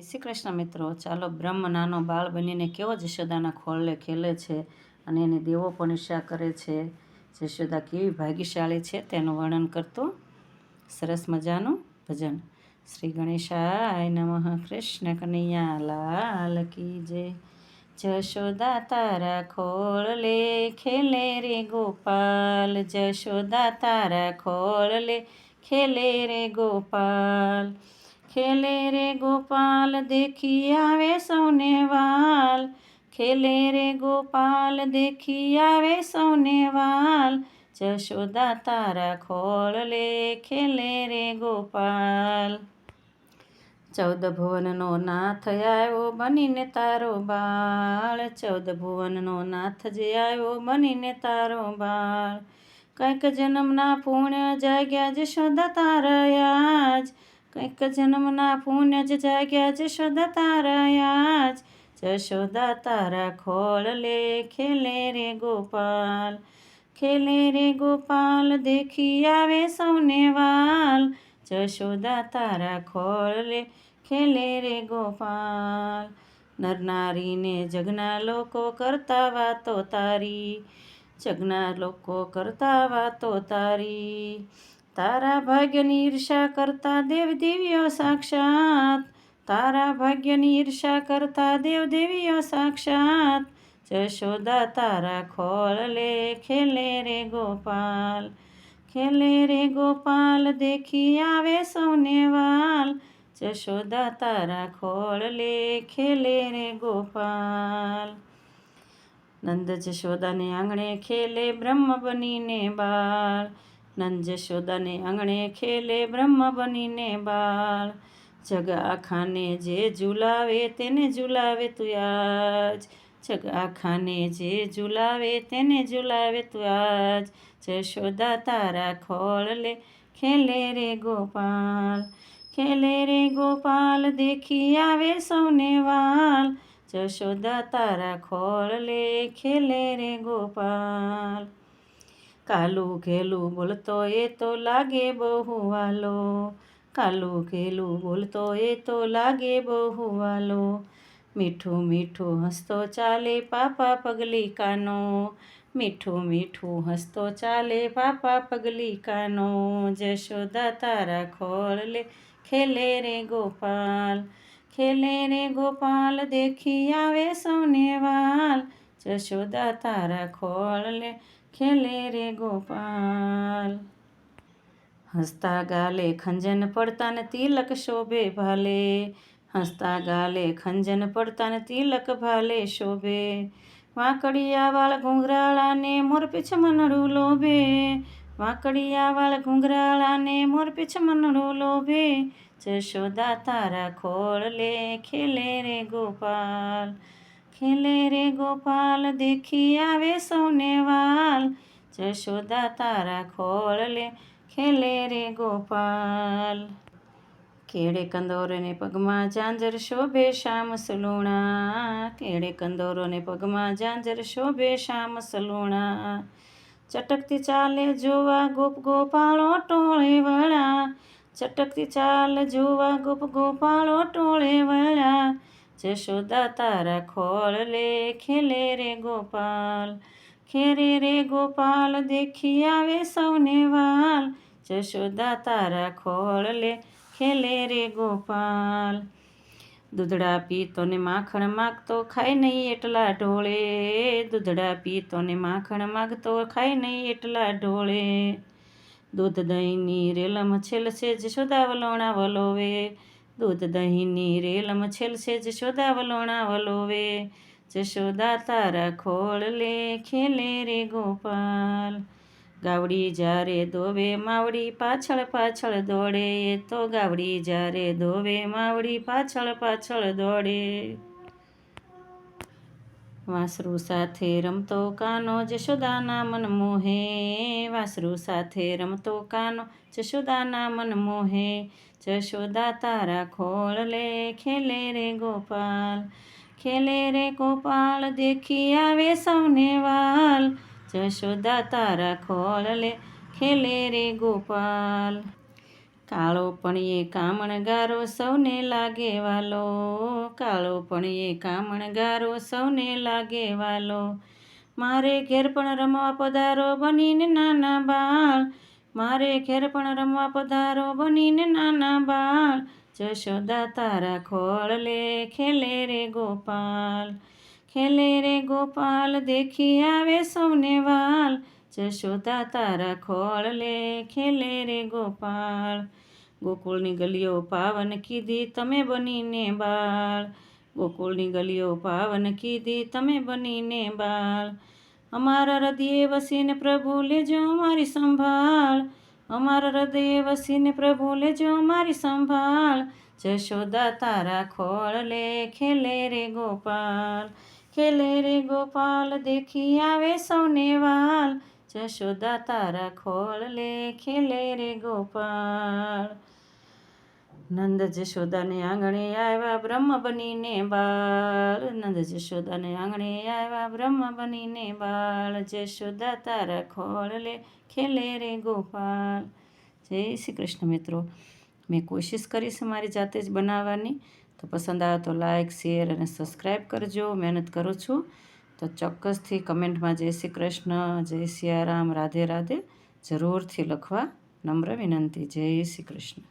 શ્રી કૃષ્ણ મિત્રો. ચાલો બ્રહ્મ નાનો બાળ બનીને કેવો જશોદાના ખોળલે ખેલે છે અને એને દેવો પણ ઈર્ષા કરે છે. જશોદા કેવી ભાગ્યશાળી છે તેનું વર્ણન કરતું સરસ મજાનું ભજન. શ્રી ગણેશાય નમઃ. કૃષ્ણ કનૈયા, લાલ કી જય. જશોદા તારા ખોળલે ખેલે રે ગોપાલ. જશોદા તારા ખોળલે ખેલે રે ગોપાલ. ખેલે રે ગોપાલ, દેખી આવે સૌને વાલ. ખેલે રે ગોપાલ, દેખી આવે સૌને વાલ. જશોદા તારા ખોળલે ખેલે રે ગોપાલ. ચૌદ ભુવનનો નાથ આવ્યો બનીને તારો બાળ. ચૌદ ભુવનનો નાથ જે આવ્યો બનીને તારો બાળ. કંઈક જન્મના પૂર્ણ જાગ્યા જશોદા તારા આજ કંઈક જન્મના પુણ્ય જ જાગ્યા જશોદા તારા આજ જશોદા તારા ખોળ લે ખેલે રે ગોપાલ. ખેલે રે ગોપાલ, દેખી આવે સૌને વાલ. જશોદા તારા ખોળ લે ખેલે રે ગોપાલ. નરનારીને જગના લોકો કરતા વાતો તારી. જગના લોકો કરતા વાતો તારી. તારા ભાગ્યની ઈર્ષા કરતા દેવ દેવીઓ સાક્ષાત. તારા ભાગ્યની ઈર્ષા કરતા દેવ દેવીઓ સાક્ષાત. જશોદા, તારા ખોળ લે, ખેલે રે ગોપાલ. ખેલે રે ગોપાલ, દેખી આવે સૌને વાલ. જશોદા, તારા ખોળ લે, ખેલે રે ગોપાલ. નંદ જશોદાને આંગણે ખેલે બ્રહ્મ બનીને બાળ. નંદ જશોદાને આંગણે ખેલે બ્રહ્મ બનીને બાળ. જગ આખાને જે ઝુલાવે તેને ઝુલાવે તું આજ જગ આખાને જે ઝુલાવે તેને ઝુલાવે તું આજ જશોદા તારા ખોળ લે, ખેલે રે ગોપાલ. ખેલે રે ગોપાલ, દેખી આવે સૌને વાલ. જશોદા તારા ખોળ લે, ખેલે રે ગોપાલ. કાલું ઘેલું બોલતો એ તો લાગે બહુ વાલો. કાલું ઘેલું બોલતો એ તો લાગે બહુ વાલો. મીઠું મીઠું હસતો ચાલે પાપા પગલી કાનો મીઠું મીઠું હસતો ચાલે પાપા પગલી કાનો જશોદા તારા ખોળ લે, ખેલે રે ગોપાલ. ખેલે રે ગોપાલ, દેખી આવે સૌને વાલ. જશોદા તારા ખોળલે ખેલે રે ગોપાલ. હસતા ગાલે ખંજન પડતા ને તિલક શોભે ભાલે. હસતા ગાલે ખંજન પડતા ને તિલક ભાલે શોભે. વાંકડિયા વાળ ઘૂંઘરાળાને મોર પીછ મનડું લોભે. વાંકડિયા વાળ ઘૂંઘરાળાને મોર પીછ મનડું લોભે. જશોદા તારા ખોળ લે, ખેલે રે ગોપાલ. ખેલે રે ગોપાલ, દેખી આવે સૌને વાલ. જશોદા તારા ખોળલે ખેલે રે ગોપાલ. કેળે કંદોરને પગમાં ઝાંઝર શોભે શ્યામ સલુણા. કેળે કંદોરોને પગમાં ઝાંઝર શોભે શ્યામ સલુણા. ચટકતી ચાલે જોવા ગોપ ગોપાળો ટોળે વળા. ચટકતી ચાલ જોવા ગોપ ગોપાળો ટોળે વળા. જશોદા તારા ખોળ લે ખેલે રે ગોપાલ ખેરે રે ગોપાલ દેખી આવે સૌને વાલ. જશોદા તારા ખોળ લે ખેલે રે ગોપાલ. દૂધડા પીતો ને માખણ માગતો ખાય નહીં એટલા ઢોળે. દૂધડા પીતો ને માખણ માગતો ખાય નહીં એટલા ઢોળે. દૂધ દહીંની રેલમ છેલશે જશોદા વલોણા વલોવે. દૂધ દહીંની રેલમ છેલશે જશોદા વલોણા વલોવે. જશોદા તારા ખોળ લે ખેલે રે ગોપાલ. ગાવડી જ્યારે દોવે માવડી પાછળ પાછળ દોડે. એ તો ગાવડી જ્યારે દોવે માવડી પાછળ પાછળ દોડે. વાસરુ સાથે રમતો કાનો, જશોદાના મન મોહે. વાસરુ સાથે રમતો કાનો, જશોદાના મન મોહે. જશોદા તારા ખોળ લે, ખેલે રે ગોપાલ. ખેલે રે ગોપાલ, દેખી આવે સૌને વાલ. જશોદા તારા ખોળ લે, ખેલે રે ગોપાલ. કાળો પણીએ કામણગારો સૌને લાગે વાલો. કાળો પણીએ કામણગારો સૌને લાગે વાલો. મારે ઘેર પણ રમવા પધારો બનીને નાના બાળ. મારે ઘેર પણ રમવા પધારો બનીને નાના બાળ. જશોદા તારા ખોળ લે, ખેલે રે ગોપાલ. ખેલે રે ગોપાલ, દેખી આવે સૌને વાલ. જશોદા તારા ખોળ લે ખેલે રે ગોપાળ. ગોકુળની ગલીઓ પાવન કીધી તમે બનીને બાળ. ગોકુળની ગલીઓ પાવન કીધી તમે બનીને બાળ. અમારા હૃદયે વસીને પ્રભુ લેજો મારી સંભાળ. અમારા હૃદયે વસીને પ્રભુ લેજો મારી સંભાળ. જશોદા તારા ખોળ લે ખેલે રે ગોપાલ ખેલે રે ગોપાલ દેખી આવે સૌને વાલ જશોદા તારા ખોળ લે ખેલે રે ગોપાલ નંદ જશોદાને આંગણે આવ્યા બ્રહ્મ બનીને બાળ. નંદ જશોદાને આંગણે આવ્યા બ્રહ્મ બનીને બાળ. જશોદા તારા ખોળ લે ખેલે રે ગોપાલ જય શ્રી કૃષ્ણ મિત્રો. મેં કોશિશ કરીશ મારી જાતે જ બનાવવાની. તો પસંદ આવે તો લાઈક, શેર અને સબસ્ક્રાઈબ કરજો. મહેનત કરું છું. તો ચોક્કસથી કમેન્ટમાં જય શ્રી કૃષ્ણ, જય સિયારામ, રાધે રાધે જરૂરથી લખવા નમ્ર વિનંતી. જય શ્રી કૃષ્ણ.